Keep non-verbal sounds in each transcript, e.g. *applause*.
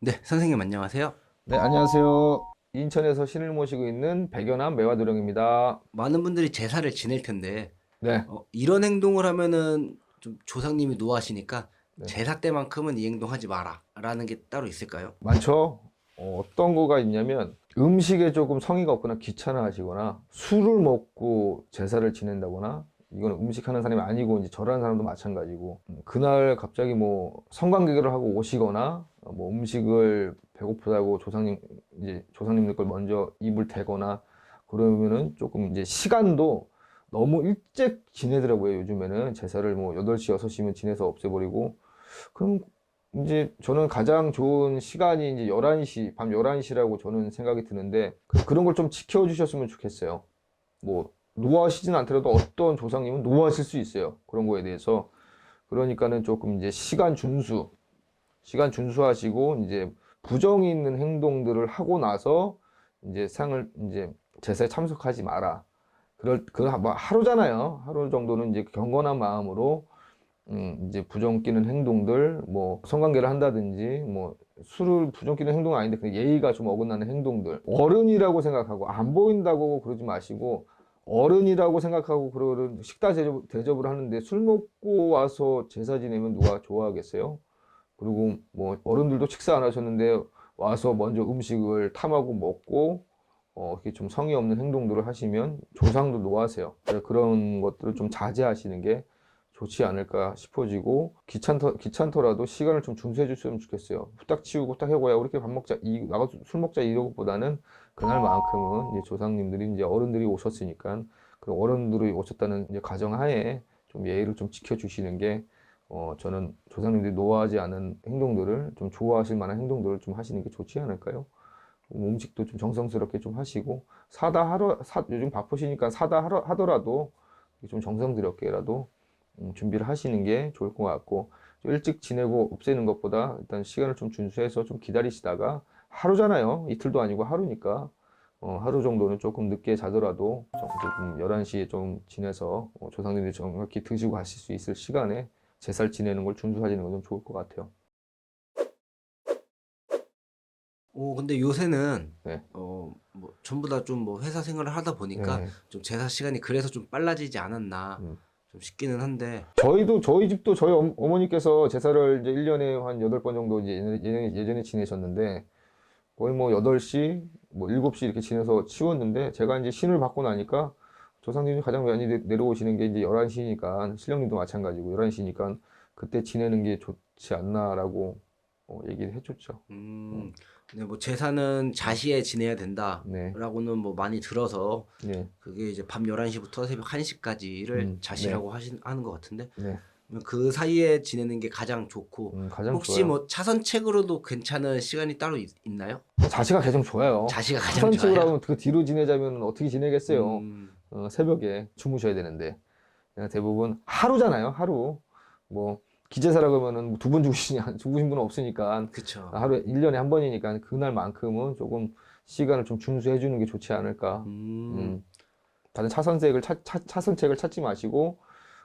네, 선생님 안녕하세요. 네, 안녕하세요. 인천에서 신을 모시고 있는 백연암 매화도령입니다. 많은 분들이 제사를 지낼 텐데 네, 어, 이런 행동을 하면은 좀 조상님이 노하시니까 네. 제사 때만큼은 이 행동하지 마라라는 게 따로 있을까요? 많죠. 어, 어떤 거가 있냐면 음식에 조금 성의가 없거나 귀찮아 하시거나 술을 먹고 제사를 지낸다거나 이거는 음식하는 사람이 아니고 이제 절하는 사람도 마찬가지고 음, 그날 갑자기 뭐 성관계를 하고 오시거나 어, 뭐 음식을 배고프다고 조상님 이제 조상님들 걸 먼저 입을 대거나 그러면은 조금 이제 시간도 너무 일찍 지내더라고요 요즘에는 제사를 뭐 8시 6시면 지내서 없애버리고 그럼 이제 저는 가장 좋은 시간이 이제 11시, 밤 11시라고 저는 생각이 드는데 그- 그런 걸 좀 지켜 주셨으면 좋겠어요. 뭐 노하시진 않더라도 어떤 조상님은 노하실 수 있어요. 그런 거에 대해서. 그러니까는 조금 이제 시간 준수, 시간 준수하시고 이제 부정이 있는 행동들을 하고 나서 이제 상을 이제 제사에 참석하지 마라. 그럴 그뭐 하루잖아요. 하루 정도는 이제 경건한 마음으로 음, 이제 부정 끼는 행동들, 뭐, 성관계를 한다든지, 뭐, 술을 부정 끼는 행동은 아닌데, 그 예의가 좀 어긋나는 행동들. 어른이라고 생각하고, 안 보인다고 그러지 마시고, 어른이라고 생각하고, 그런 식사 대접, 대접을 하는데, 술 먹고 와서 제사 지내면 누가 좋아하겠어요? 그리고 뭐, 어른들도 식사 안 하셨는데, 와서 먼저 음식을 탐하고 먹고, 어, 이렇게 좀 성의 없는 행동들을 하시면, 조상도 노하세요. 그런 것들을 좀 자제하시는 게, 좋지 않을까 싶어지고 귀찮더, 귀찮더라도 시간을 좀 준수해 줬으면 좋겠어요. 후딱 치우고 후딱 해고야 이렇게 밥 먹자 이 나가서 술 먹자 이런 것보다는 그날만큼은 이제 조상님들이 이제 어른들이 오셨으니까 그 어른들이 오셨다는 이제 가정하에 좀 예의를 좀 지켜 주시는 게 어, 저는 조상님들이 노하지 않은 행동들을 좀 좋아하실 만한 행동들을 좀 하시는 게 좋지 않을까요? 뭐 음식도 좀 정성스럽게 좀 하시고 사다 하러 사, 요즘 바쁘시니까 사다 하러, 하더라도 좀 정성스럽게라도 음, 준비를 하시는 게 좋을 것 같고 좀 일찍 지내고 없애는 것보다 일단 시간을 좀 준수해서 좀 기다리시다가 하루잖아요. 이틀도 아니고 하루니까 어, 하루 정도는 조금 늦게 자더라도 좀, 조금 11시에 좀 지내서 어, 조상님들이 정확히 드시고 가실 수 있을 시간에 제살 지내는 걸 준수하시는 건 좀 좋을 것 같아요. 오, 근데 요새는 네. 어, 뭐 전부 다 좀 뭐 회사 생활을 하다 보니까 네. 좀 제사 시간이 그래서 좀 빨라지지 않았나 음. 좀 싶기는 한데 저희도 저희 집도 저희 어- 어머니께서 제사를 이제 1년에 한 8번 정도 이제 예전에, 예전에, 예전에 지내셨는데 거의 뭐 8시, 뭐 7시 이렇게 지내서 치웠는데 제가 이제 신을 받고 나니까 조상님이 가장 많이 내- 내려오시는 게 이제 11시니까 신령님도 마찬가지고 11시니까 그때 지내는 게 좋지 않나라고 어, 얘기를 해줬죠. 음, 근데 뭐 제사는 자시에 지내야 네. 된다라고는 뭐 많이 들어서 네. 그게 이제 밤 11시부터 새벽 1시까지를 음, 자시라고 하신, 하는 것 같은데 네. 그 사이에 지내는 게 가장 좋고 음, 가장 혹시 좋아요. 뭐 차선책으로도 괜찮은 시간이 따로 있, 나요 자체가 가장 좋아요. 자시가 가장 좋아요. 하면 그 뒤로 지내자면 어떻게 지내겠어요. 음, 어, 새벽에 주무셔야 되는데 그냥 대부분 하루잖아요 하루 뭐 기재사라고 하면은 두 번 죽으시냐 죽으신 분은 없으니까 그쵸. 하루에 1년에 한 번이니까 그날만큼은 조금 시간을 좀 준수해 주는 게 좋지 않을까 음, 음. 다른 차선책을 찾, 차, 차선책을 찾지 마시고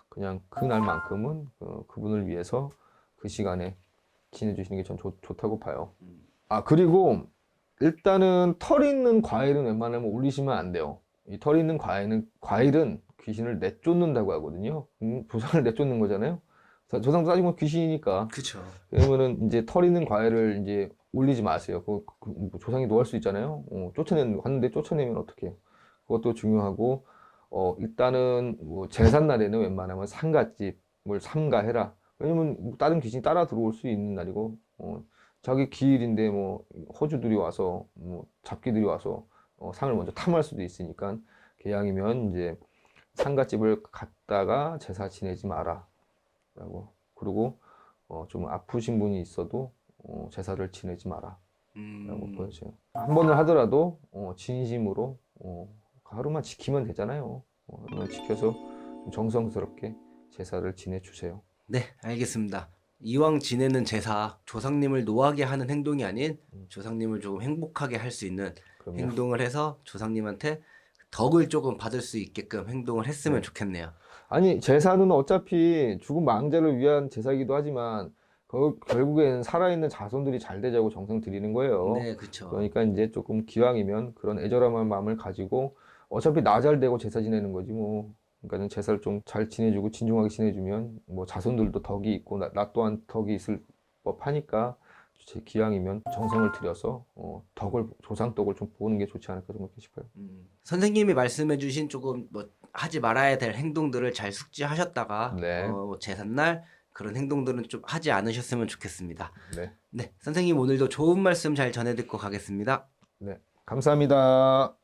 그냥 그날만큼은 어, 그분을 위해서 그 시간에 지내주시는 게 전 좋다고 봐요 음. 아 그리고 일단은 털 있는 과일은 웬만하면 올리시면 안 돼요. 이털 있는 과일은 과일은 귀신을 내쫓는다고 하거든요. 음, 조상을 *laughs* 내쫓는 거잖아요. 자, 조상 따지고 보면 귀신이니까. 그쵸. 그러면은 이제 털 있는 과일을 이제 올리지 마세요. 그, 그뭐 조상이 노할 수 있잖아요. 어, 쫓아내는 왔는데 쫓아내면 어떡해? 그것도 중요하고 어 일단은 뭐 제삿 날에는 웬만하면 상갓집을 삼가해라. 왜냐면 뭐 다른 귀신이 따라 들어올 수 있는 날이고 어, 자기 기일인데 뭐 호주들이 와서 뭐 잡기들이 와서 어, 상을 먼저 탐할 수도 있으니까 개양이면 이제 상갓집을 갔다가 제사 지내지 마라 라고 그리고 어, 좀 아프신 분이 있어도 어, 제사를 지내지 마라 라고 음, 보여져요. 한 번을 하더라도 어, 진심으로 어, 하루만 지키면 되잖아요. 어, 하루만 지켜서 좀 정성스럽게 제사를 지내주세요. 네, 알겠습니다. 이왕 지내는 제사, 조상님을 노하게 하는 행동이 아닌 음. 조상님을 조금 행복하게 할 수 있는 그럼요. 행동을 해서 조상님한테 덕을 조금 받을 수 있게끔 행동을 했으면 네. 좋겠네요. 아니 제사는 어차피 죽은 망자를 위한 제사이기도 하지만 거- 결국에는 살아있는 자손들이 잘 되자고 정성 드리는 거예요. 네, 그렇죠. 그러니까 이제 조금 기왕이면 그런 애절한 마음을 가지고 어차피 나 잘 되고 제사 지내는 거지 뭐. 그러니까는 제사를 좀 잘 지내주고 진중하게 지내주면 뭐 자손들도 덕이 있고 나, 나 또한 덕이 있을 법하니까 제 기왕이면 정성을 들여서 어, 덕을 조상 덕을 좀 보는 게 좋지 않을까 좀 그렇게 싶어요. 음, 선생님이 말씀해주신 조금 뭐 하지 말아야 될 행동들을 잘 숙지하셨다가 네. 어, 뭐 제삿날 그런 행동들은 좀 하지 않으셨으면 좋겠습니다. 네, 네, 선생님 오늘도 좋은 말씀 잘 전해 듣고 가겠습니다. 네, 감사합니다.